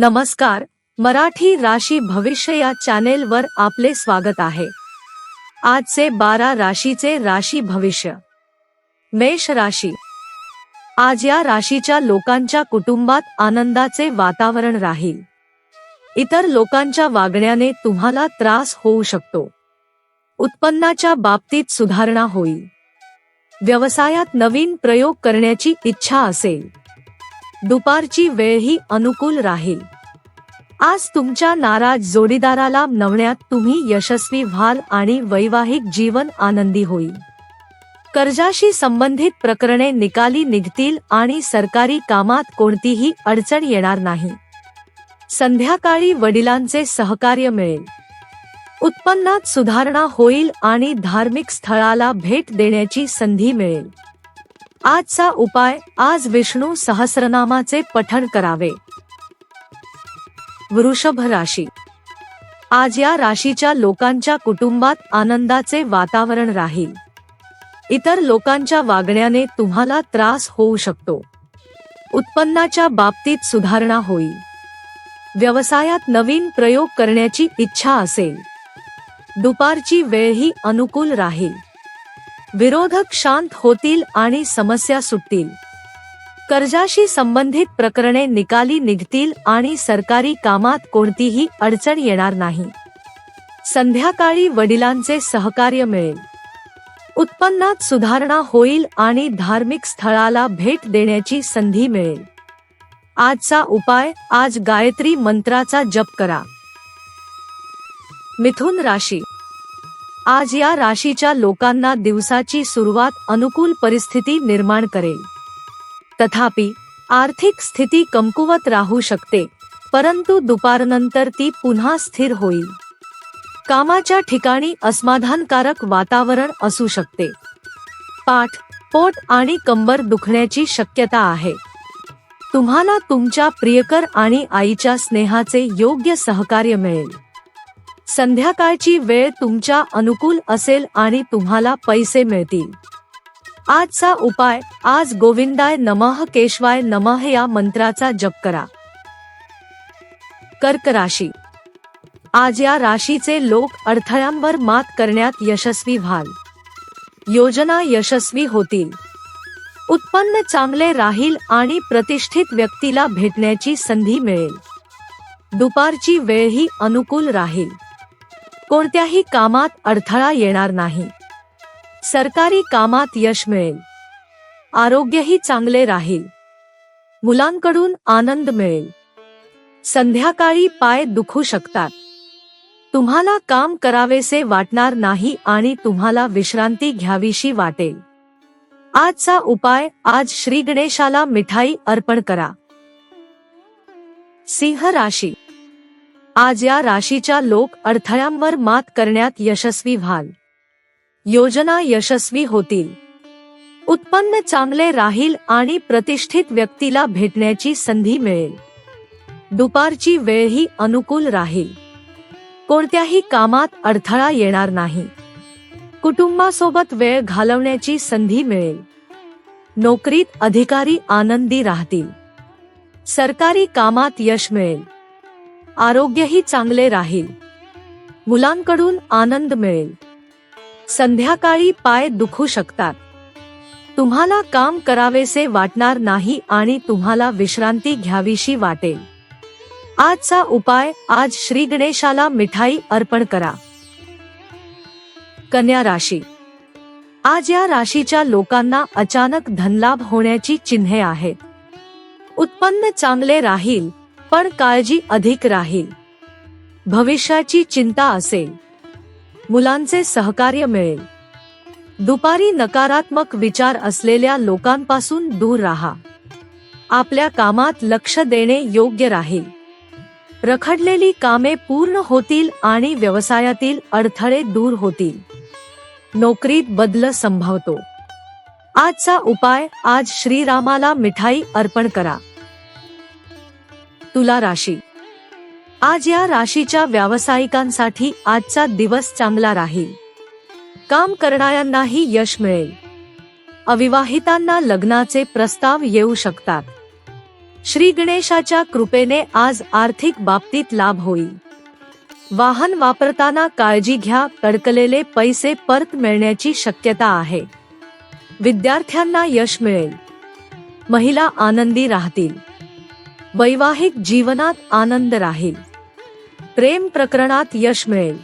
नमस्कार मराठी राशी भविष्य या चॅनेलवर आपले स्वागत आहे. आजचे बारा राशीचे राशी भविष्य. मेष राशी. आज या राशीच्या लोकांच्या कुटुंबात आनंदाचे वातावरण राहील. इतर लोकांच्या वागण्याने तुम्हाला त्रास होऊ शकतो. उत्पन्नाच्या बाबतीत सुधारणा होईल. व्यवसायात नवीन प्रयोग करण्याची इच्छा असेल. दुपारची वेळही अनुकूल राहील. आज तुमच्या नाराज जोडीदाराला नवण्यात तुम्ही यशस्वी व्हाल आणि वैवाहिक जीवन आनंदी होईल. कर्जाशी संबंधित प्रकरणे निकाली निघतील आणि सरकारी कामात कोणतीही अडचण येणार नाही. संध्याकाळी वडिलांचे सहकार्य मिळेल. उत्पन्नात सुधारणा होईल आणि धार्मिक स्थळाला भेट देण्याची संधी मिळेल. आजचा उपाय आज विष्णू सहस्रनामाचे पठण करावे. वृषभ राशी. आज या राशीच्या लोकांच्या कुटुंबात आनंदाचे वातावरण राहील. इतर लोकांच्या वागण्याने तुम्हाला त्रास होऊ शकतो. उत्पन्नाच्या बाबतीत सुधारणा होईल. व्यवसायात नवीन प्रयोग करण्याची इच्छा असेल. दुपारची वेळही अनुकूल राहील. विरोधक शांत होतील आणि समस्या सुटतील. कर्जाशी संबंधित प्रकरणे निकाली निघतील आणि सरकारी कामात कोणतीही अडचण येणार नाही. संध्याकाळी वडिलांचे सहकार्य मिळेल. उत्पन्नात सुधारणा होईल आणि धार्मिक स्थळाला भेट देण्याची संधी मिळेल. आजचा उपाय आज गायत्री मंत्राचा जप करा. मिथुन राशी आज या राशीच्या लोकांना दिवसाची सुरुवात अनुकूल परिस्थिती निर्माण करेल. तथापि आर्थिक स्थिती कमकुवत राहू शकते परंतु दुपारनंतर ती पुन्हा स्थिर होईल. कामाच्या ठिकाणी असमाधानकारक वातावरण असू शकते. पाठ पोट आणि कंबर दुखण्याची शक्यता आहे. तुम्हाला तुमच्या प्रियकर आणि आईच्या स्नेहाचे योग्य सहकार्य मिळेल. संध्याकाळची वेळ तुमच्या अनुकूल असेल आणि तुम्हाला पैसे मिळतील. आजचा उपाय आज गोविंदाय नमः केशवाय नमः या मंत्राचा जप करा. कर्क राशी. आज या राशीचे लोक अडथळ्यांवर मात करण्यात यशस्वी व्हाल. योजना यशस्वी होतील. उत्पन्न चांगले राहील आणि प्रतिष्ठित व्यक्तीला भेटण्याची संधी मिळेल. दुपारची वेळही अनुकूल राहील. कोणत्याही कामात अडथळा येणार नाही. सरकारी कामात यश मिळेल. आरोग्यही चांगले राहील. मुलांकडून आनंद मिळेल. संध्याकाळी पाय दुखू शकतात. तुम्हाला काम करावेसे वाटणार नाही आणि तुम्हाला विश्रांती घ्यावीशी वाटेल. आजचा उपाय आज श्री गणेशाला मिठाई अर्पण करा. सिंह राशी आज या राशीच्या लोक अडथळ्यांवर मात करण्यात यशस्वी व्हाल. योजना यशस्वी होतील. उत्पन्न चांगले राहील आणि प्रतिष्ठित व्यक्तीला भेटण्याची संधी मिळेल. दुपारची वेळही अनुकूल राहील. कोणत्याही कामात अडथळा येणार नाही. कुटुंबासोबत वेळ घालवण्याची संधी मिळेल. नोकरीत अधिकारी आनंदी राहतील. सरकारी कामात यश मिळेल. आरोग्यही चांगले राहील. मुलांकडून आनंद मिळेल. संध्याकाळी पाय दुखू शकतात. तुम्हाला काम करावेसे वाटणार नाही आणि तुम्हाला विश्रांती घ्यावीशी वाटेल. आजचा उपाय आज श्री गणेशाला मिठाई अर्पण करा. कन्या राशी. आज या राशीच्या लोकांना अचानक धनलाभ होण्याची चिन्हे आहेत. उत्पन्न चांगले राहील पण काळजी अधिक राहील. भविष्याची चिंता असेल. मुलांचे सहकार्य मिळेल. दुपारी नकारात्मक विचार असलेल्या लोकांपासून दूर राहा. आपल्या कामात लक्ष देणे योग्य राहील. रखडलेली कामे पूर्ण होतील आणि व्यवसायातील अडथळे दूर होतील. नोकरीत बदल संभवतो. आजचा उपाय आज श्रीरामाला मिठाई अर्पण करा. तुला राशी. आज या राशीच्या व्यावसायिकांसाठी आजचा दिवस चांगला राहील. काम करणाऱ्यांनाही यश मिळेल. अविवाहितांना लग्नाचे प्रस्ताव येऊ शकतात. श्री गणेशाच्या कृपेने आज आर्थिक बाबतीत लाभ होईल. वाहन वापरताना काळजी घ्या अडकलेले पैसे परत मिळण्याची शक्यता आहे. विद्यार्थ्यांना यश मिळेल. महिला आनंदी राहतील. वैवाहिक जीवनात आनंद राहील. प्रेम प्रकरणात यश मिळेल.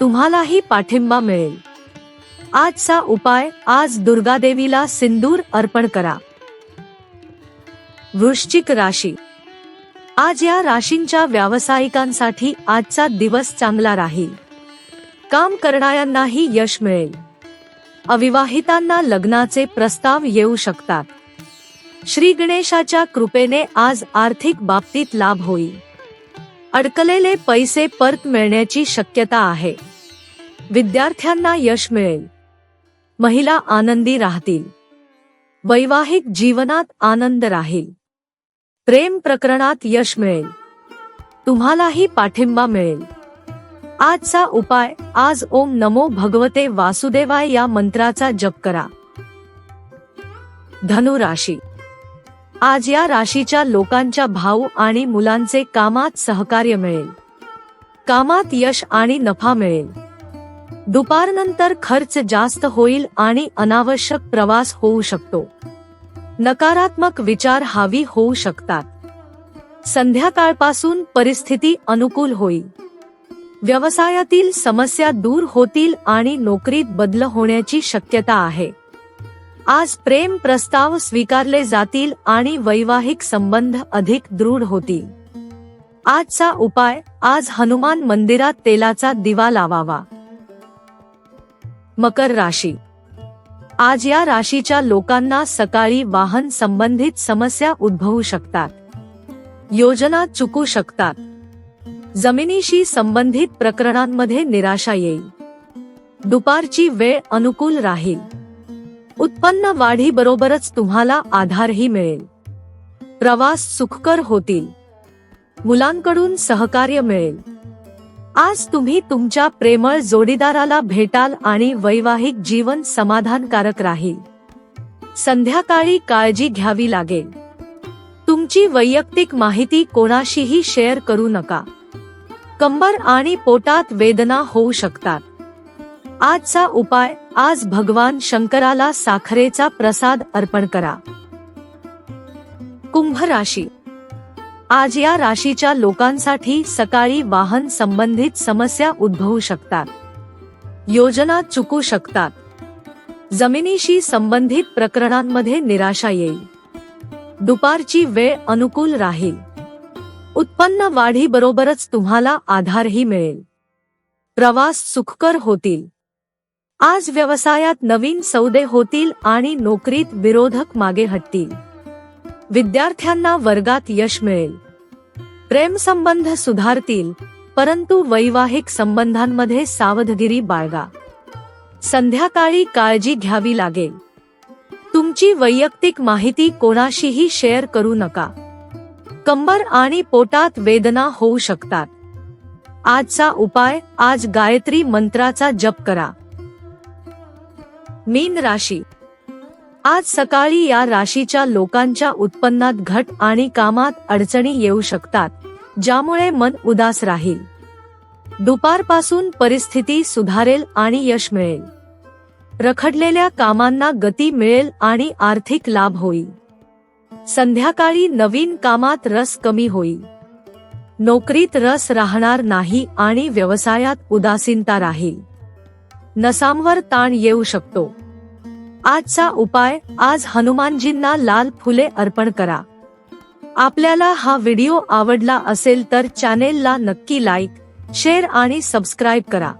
तुम्हालाही पाठिंबा मिळेल. आजचा उपाय आज दुर्गादेवीला सिंदूर अर्पण करा. वृश्चिक राशी. आज या राशींच्या व्यावसायिकांसाठी आजचा दिवस चांगला राहील. काम करणाऱ्यांनाही यश मिळेल. अविवाहितांना लग्नाचे प्रस्ताव येऊ शकतात. श्री गणेशाच्या कृपेने आज आर्थिक बाबतीत लाभ होईल. अडकलेले पैसे परत मिळण्याची शक्यता आहे. विद्यार्थ्यांना यश मिळेल. महिला आनंदी राहतील. वैवाहिक जीवनात आनंद राहील. प्रेम प्रकरणात यश मिळेल. तुम्हालाही पाठिंबा मिळेल. आजचा उपाय आज ओम नमो भगवते वासुदेवाय या मंत्राचा जप करा. धनुराशी आज या राशीच्या लोकांच्या भाऊ आणि मुलांचे कामात सहकार्य मिळेल. कामात यश आणि नफा मिळेल. दुपारनंतर खर्च जास्त होईल आणि अनावश्यक प्रवास होऊ शकतो. नकारात्मक विचार हावी होऊ शकतात. संध्याकाळपासून परिस्थिती अनुकूल होईल. व्यवसायातील समस्या दूर होतील आणि नोकरीत बदल होण्याची शक्यता आहे. आज प्रेम प्रस्ताव स्वीकारले जातील आणि वैवाहिक संबंध अधिक दृढ होतील. आजचा उपाय आज हनुमान मंदिरात तेलाचा दिवा लावावा. मकर राशी. आज या राशीच्या लोकांना सकाळी वाहन संबंधित समस्या उद्भवू शकतात. योजना चुकू शकतात. जमिनीशी संबंधित प्रकरणांमध्ये निराशा येईल. दुपारची वेळ अनुकूल राहील. उत्पन्न वाढीबरोबरच तुम्हाला आधारही मिळेल. प्रवास सुखकर होतील. मुलांकडून सहकार्य मिळेल. आज तुम्ही तुमच्या प्रेमळ जोडीदाराला भेटाल आणि वैवाहिक जीवन समाधानकारक राहील. संध्याकाळी काळजी घ्यावी लागेल. तुमची वैयक्तिक माहिती कोणाशीही शेअर करू नका. कंबर आणि पोटात वेदना होऊ शकतात. आजचा उपाय आज भगवान शंकराला साखरेचा प्रसाद अर्पण करा. कुंभ राशी. आज या राशीच्या लोकांसाठी सकाळी वाहन संबंधित समस्या उद्भवू शकतात. योजना चुकू शकतात. जमिनीशी संबंधित प्रकरणांमध्ये निराशा येईल. दुपारची वेळ अनुकूल राहील. उत्पन्न वाढीबरोबरच तुम्हाला आधारही मिळेल. प्रवास सुखकर होतील. आज व्यवसायात नवीन सौदे होतील आणि नोकरीत विरोधक मागे हटतील. विद्यार्थ्यांना वर्गात यश मिळेल. प्रेम संबंध सुधारतील परंतु वैवाहिक संबंधांमध्ये सावधगिरी बाळगा. संध्याकाळी काळजी घ्यावी लागेल. तुमची वैयक्तिक माहिती कोणाशीही शेअर करू नका. कंबर आणि पोटात वेदना होऊ शकतात. आजचा उपाय आज गायत्री मंत्राचा जप करा. मीन राशी. आज सकाळी या राशीच्या लोकांच्या उत्पन्नात घट आणि कामात अडचणी येऊ शकतात ज्यामुळे मन उदास राहील. दुपारपासून परिस्थिती सुधारेल आणि यश मिळेल. रखडलेल्या कामांना गती मिळेल आणि आर्थिक लाभ होईल. संध्याकाळी नवीन कामात रस कमी होईल. नोकरीत रस राहणार नाही आणि व्यवसायात उदासीनता राहील. नसांवर ताण येऊ शकतो. आजचा उपाय आज हनुमानजींना लाल फुले अर्पण करा. आपल्याला हा व्हिडिओ आवडला असेल तर चॅनेलला नक्की लाईक शेअर आणि सबस्क्राईब करा.